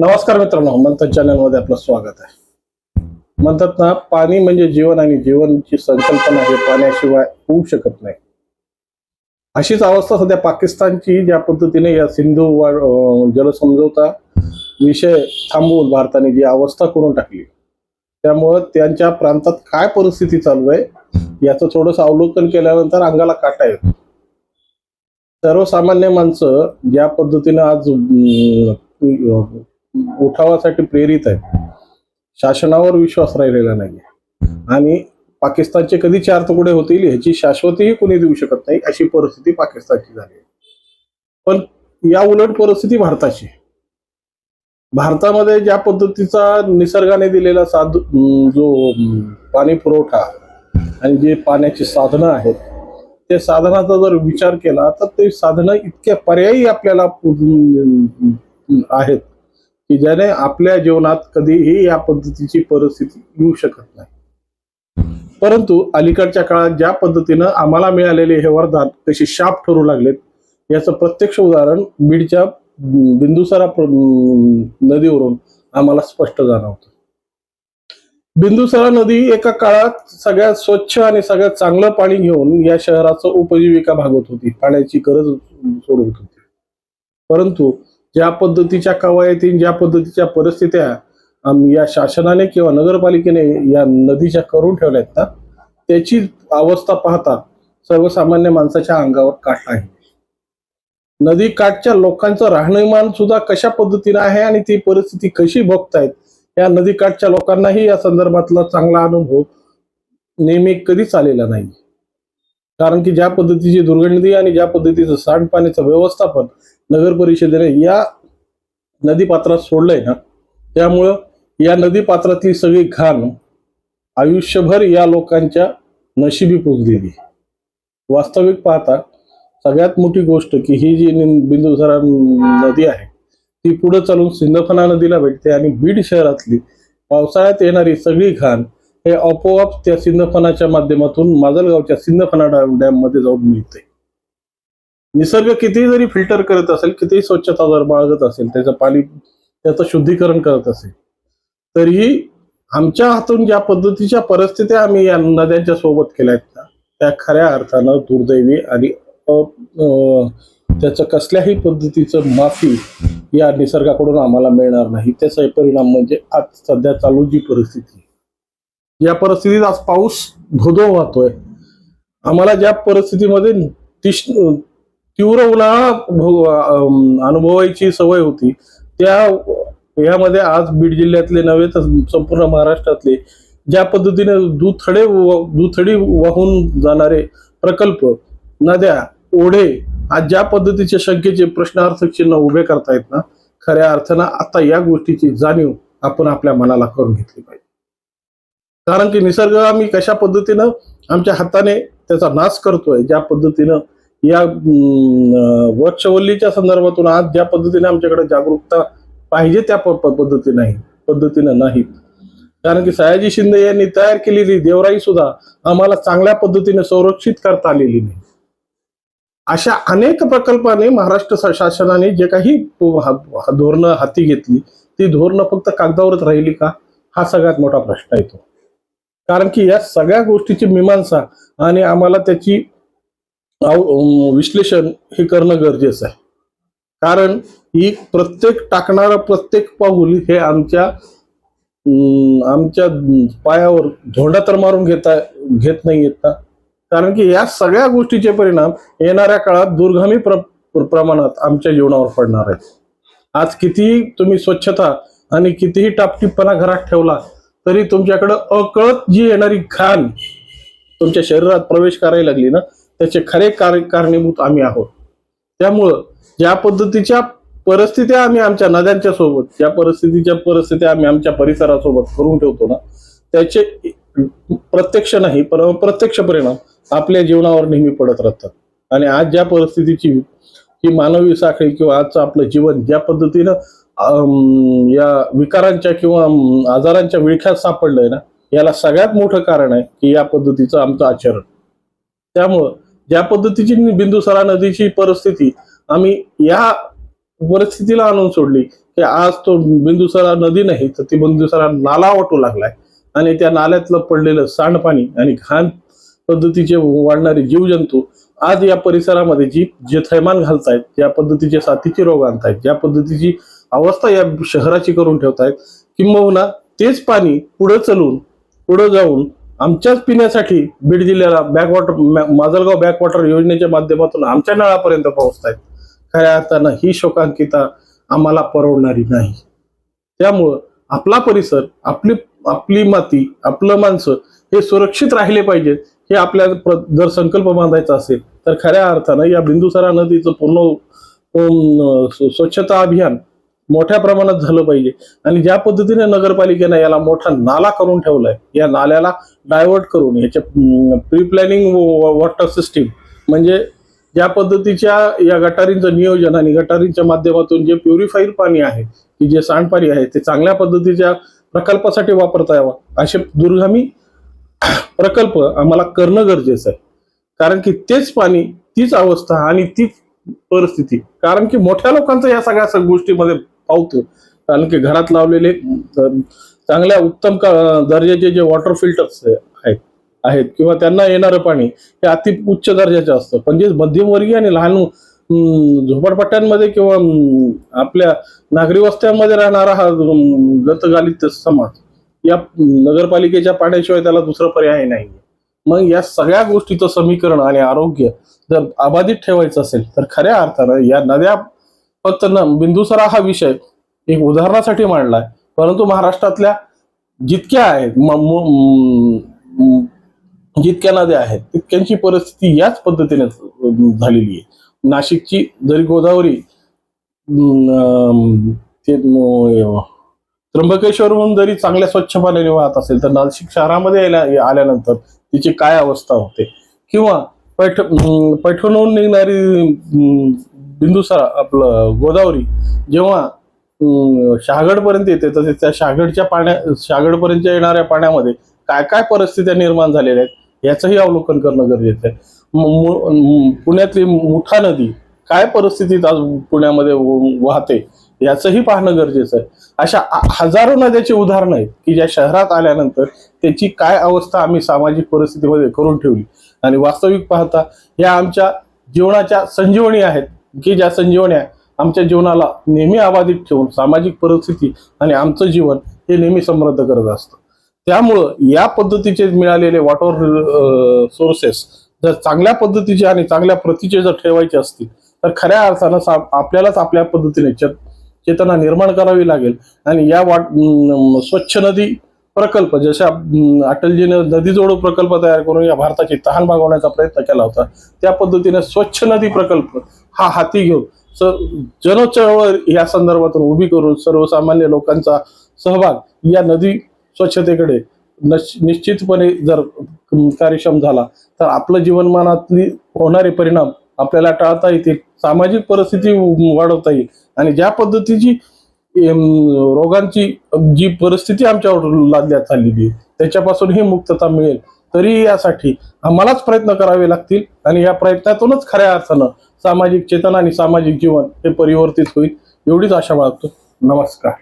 नमस्कार मित्रांनो मंथन चॅनलमध्ये आपलं स्वागत आहे. म्हणतात ना पाणी म्हणजे जीवन आणि जीवनची संकल्पना हे पाण्याशिवाय होऊ शकत नाही. अशीच अवस्था सध्या पाकिस्तानची ज्या पद्धतीने या सिंधू वा- जलसमझोता विषय थांबवून भारताने जी अवस्था करून टाकली त्यामुळं त्यांच्या प्रांतात काय परिस्थिती चालू आहे याचं थोडंसं अवलोकन केल्यानंतर अंगाला काटा येतो. सर्वसामान्य माणसं ज्या पद्धतीनं आज उठावासाठी प्रेरित आहे शासनावर विश्वास राहिलेला नाही आणि पाकिस्तानचे कधी चार तुकडे होतील ह्याची शाश्वतीही कोणी देऊ शकत नाही अशी परिस्थिती पाकिस्तानची झाली आहे. पण या उलट परिस्थिती भारताची भारतामध्ये ज्या पद्धतीचा निसर्गाने दिलेला साध जो पाणी पुरवठा आणि जे पाण्याची साधनं आहेत ते साधनाचा जर विचार केला तर ते साधनं इतक्या पर्यायी आपल्याला आहेत. की ज्याने आपल्या जीवनात कधीही या पद्धतीची परिस्थिती येऊ शकत नाही. परंतु अलीकडच्या काळात ज्या पद्धतीनं आम्हाला मिळालेले हे वरदान कशी शाप ठरू लागलेत याचं प्रत्यक्ष उदाहरण बीडच्या बिंदुसारा नदीवरून आम्हाला स्पष्ट जाणवतं. बिंदुसारा नदी एका काळात सगळ्यात स्वच्छ आणि सगळ्यात चांगलं पाणी घेऊन या शहराचं उपजीविका भागवत होती. पाण्याची गरज सोडवत होती. परंतु ज्या पद्धतीच्या कवायती ज्या पद्धतीच्या परिस्थित्या या शासनाने किंवा नगरपालिकेने या नदीच्या करून ठेवल्यात ना त्याची अवस्था पाहता सर्वसामान्य माणसाच्या अंगावर काठ आहे. नदी काठच्या लोकांचं राहणीमान सुद्धा कशा पद्धतीने आहे आणि ती परिस्थिती कशी भोगतायत या नदीकाठच्या लोकांनाही या संदर्भातला चांगला अनुभव नेहमी कधीच आलेला नाही. कारण की ज्या पद्धतीची दुर्गंधी आणि ज्या पद्धतीचं सांडपाण्याचं व्यवस्थापन नगर परिषदेने या नदीपात्रात सोडलंय ना त्यामुळं या नदीपात्रातली सगळी घाण आयुष्यभर या लोकांच्या नशिबी पोचलेली वास्तविक पाहता सगळ्यात मोठी गोष्ट की ही जी नि- बिंदुसारा नदी आहे ती पुढे चालून सिंदफना नदीला भेटते आणि बीड शहरातली पावसाळ्यात येणारी सगळी घाण हे आपोआप त्या सिंदफनाच्या माध्यमातून माजलगावच्या सिंदफना डॅममध्ये जाऊन मिळते. निसर्ग कितीही जरी फिल्टर करत असेल कितीही स्वच्छता जर बाळगत असेल त्याचं पाणी त्याचं शुद्धीकरण करत असेल तरीही आमच्या हातून ज्या पद्धतीच्या परिस्थित्या आम्ही या नद्यांच्या सोबत केल्या आहेत ना त्या खऱ्या अर्थानं दुर्दैवी आणि त्याचं कसल्याही पद्धतीचं माफी या निसर्गाकडून आम्हाला मिळणार नाही. त्याचा परिणाम म्हणजे आज सध्या चालू जी परिस्थिती या परिस्थितीत आज पाऊस धोधो वाहतोय. आम्हाला ज्या परिस्थितीमध्ये तीक्ष तीव्र उन्हाळा अनुभवायची सवय होती. त्या यामध्ये आज बीड जिल्ह्यातले नव्हे तर संपूर्ण महाराष्ट्रातले ज्या पद्धतीने दुथडे दुथडी वाहून जाणारे प्रकल्प नद्या ओढे आज ज्या पद्धतीचे शंकेचे प्रश्नार्थक चिन्ह उभे करतायत ना खऱ्या अर्थानं आता या गोष्टीची जाणीव आपण आपल्या मनाला करून घेतली पाहिजे. कारण की निसर्ग आम्ही कशा पद्धतीनं आमच्या हाताने त्याचा नाश करतोय ज्या पद्धतीनं या वृक्षवल्लीच्या संदर्भातून आज ज्या पद्धतीने आमच्याकडे जागरूकता पाहिजे त्या प- पद्धती नाही पद्धतीनं नाही. कारण की सयाजी शिंदे यांनी तयार केलेली देवराई सुद्धा आम्हाला चांगल्या पद्धतीने संरक्षित करता आलेली नाही. अशा अनेक प्रकल्पाने महाराष्ट्र शासनाने जे काही धोरणं हाती घेतली ती धोरणं फक्त कागदावरच राहिली का? हा सगळ्यात मोठा प्रश्न येतो. कारण की या सगळ्या गोष्टीची मीमांसा आणि आम्हाला त्याची विश्लेषण हे करणं गरजेचं आहे. कारण ही प्रत्येक टाकणारा प्रत्येक पाऊल हे आमच्या आमच्या पायावर धोंडा तर मारून घेता घेत नाही येत ना. कारण की या सगळ्या गोष्टीचे परिणाम येणाऱ्या काळात दूरगामी प्र प्र- प्रमाणात आमच्या जीवनावर पडणार आहेत. आज कितीही तुम्ही स्वच्छता आणि कितीही टापटीपणा घरात ठेवला तरी तुमच्याकडं अकळत जी येणारी घाण तुमच्या शरीरात प्रवेश करायला लागली ना त्याचे खरे कार कारणीभूत आम्ही आहोत. त्यामुळं ज्या पद्धतीच्या परिस्थित्या आम्ही आमच्या नद्यांच्या सोबत ज्या परिस्थितीच्या परिस्थित्या आम्ही आमच्या परिसरासोबत करून ठेवतो ना त्याचे प्रत्यक्ष नाही पर प्रत्यक्ष परिणाम आपल्या जीवनावर नेहमी पडत राहतात. आणि आज ज्या परिस्थितीची ही मानवी साखळी किंवा आजचं आपलं जीवन ज्या पद्धतीनं या विकारांच्या किंवा आजारांच्या विळख्यात सापडलंय ना याला सगळ्यात मोठं कारण आहे की या पद्धतीचं आमचं आचरण. त्यामुळं ज्या पद्धतीची बिंदुसरा नदीची परिस्थिती आम्ही या परिस्थितीला आणून सोडली की आज तो बिंदुसरा नदी नाही तर ती बिंदुसरा नाला वाटू लागलाय. आणि त्या नाल्यातलं पडलेलं सांडपाणी आणि घाण पद्धतीचे वाढणारे जीवजंतू आज या परिसरामध्ये जी जे थैमान घालतायत ज्या पद्धतीचे साथीचे रोग आणतायत ज्या पद्धतीची अवस्था या शहराची करून ठेवतायत किंबहुना तेच पाणी पुढे चलून पुढे जाऊन आमच्याच पिण्यासाठी बीड जिल्ह्याला बॅकवॉटर माजलगाव बॅकवॉटर योजनेच्या माध्यमातून आमच्या नळापर्यंत पोहोचतायत. खऱ्या अर्थानं ही शोकांकिता आम्हाला परवडणारी नाही. त्यामुळं आपला परिसर आपली आपली माती आपलं माणसं हे सुरक्षित राहिले पाहिजेत हे आपल्या जर संकल्प बांधायचा असेल तर खऱ्या अर्थानं या बिंदुसरा नदीचं पूर्ण स्वच्छता अभियान मोठ्या प्रमाणात झालं पाहिजे. आणि ज्या पद्धतीने नगरपालिकेनं याला मोठा नाला करून ठेवलाय या नाल्याला डायव्हर्ट करून याच्या प्री प्लॅनिंग वॉटर सिस्टीम म्हणजे ज्या पद्धतीच्या या गटारींचं नियोजन आणि गटारींच्या माध्यमातून जे प्युरिफाईड पाणी आहे की जे सांडपाणी आहे ते चांगल्या पद्धतीच्या प्रकल्पासाठी वापरता यावं. असे दुर्गामी प्रकल्प आम्हाला करणं गरजेचं आहे. कारण की तेच पाणी तीच अवस्था आणि तीच परिस्थिती. कारण की मोठ्या लोकांचं या सगळ्या गोष्टीमध्ये पावतो. कारण की घरात लावलेले चांगल्या उत्तम दर्जाचे जे वॉटर फिल्टर्स आहेत आहेत किंवा त्यांना येणारं पाणी हे अति उच्च दर्जाचं असतं. पण जे मध्यमवर्गीय आणि लहान झोपडपट्ट्यांमध्ये किंवा आपल्या नागरी वस्त्यांमध्ये राहणारा हा गतगालित समाज या नगरपालिकेच्या पाण्याशिवाय त्याला दुसरा पर्याय नाही. मग या सगळ्या गोष्टीचं समीकरण आणि आरोग्य जर अबाधित ठेवायचं असेल तर खऱ्या अर्थानं या नद्या फक्त न बिंदुसरा हा विषय एक उदाहरणासाठी मांडलाय. परंतु महाराष्ट्रातल्या जितक्या आहेत जितक्या नद्या आहेत तितक्यांची परिस्थिती याच पद्धतीने झालेली आहे. नाशिकची जरी गोदावरी ते त्र्यंबकेश्वरहून जरी चांगल्या स्वच्छ पाण्याने वाहत असेल तर नाशिक शहरामध्ये यायला- आल्यानंतर तिची काय अवस्था होते? किंवा पैठ पैठणहून निघणारी बिंदुसरा आपलं गोदावरी जेव्हा शहागडपर्यंत येते तर त्या शहागडच्या पाण्या शहागडपर्यंत येणाऱ्या पाण्यामध्ये काय काय परिस्थित्या निर्माण झालेल्या आहेत याचंही अवलोकन करणं गरजेचं आहे. पुण्यातली मुठा नदी काय परिस्थितीत आज पुण्यामध्ये वाहते याचंही पाहणं गरजेचं आहे. अशा हजारो नद्याची उदाहरणं आहेत की ज्या शहरात आल्यानंतर त्याची काय अवस्था आम्ही सामाजिक परिस्थितीमध्ये करून ठेवली. आणि वास्तविक पाहता या आमच्या जीवनाच्या संजीवनी आहेत. की ज्या संजीवन्या आमच्या जीवनाला नेहमी अबाधित ठेवून सामाजिक परिस्थिती आणि आमचं जीवन हे नेहमी समृद्ध करत असतं. त्यामुळं या पद्धतीचे मिळालेले वॉटर सोर्सेस जर चांगल्या पद्धतीचे आणि चांगल्या प्रतीचे जर ठेवायचे असतील तर खऱ्या अर्थानं सा- आपल्यालाच आपल्या पद्धतीने चेत चेतना निर्माण करावी लागेल. आणि या वाट स्वच्छ नदी प्रकल्प जशा अटलजीनं अटलजीने नदी जोडो प्रकल्प तयार करून या भारताची तहान भागवण्याचा प्रयत्न केला होता त्या पद्धतीने स्वच्छ नदी प्रकल्प हा हाती घेऊन स या संदर्भातून उभी करून सर्वसामान्य लोकांचा सहभाग या नदी स्वच्छतेकडे निश्चितपणे जर कार्यक्षम झाला तर आपलं जीवनमानातली होणारे परिणाम आपल्याला टाळता येतील सामाजिक परिस्थिती वाढवता येईल आणि ज्या पद्धतीची रोगांची जी परिस्थिती आमच्यावर लादल्यात चाललेली आहे त्याच्यापासून ही मुक्तता मिळेल. तरी यासाठी आम्हालाच प्रयत्न करावे लागतील आणि या प्रयत्नातूनच खऱ्या अर्थानं सामाजिक चेतना आणि सामाजिक जीवन हे परिवर्तित होईल. एवढीच आशा बाळगतो नमस्कार.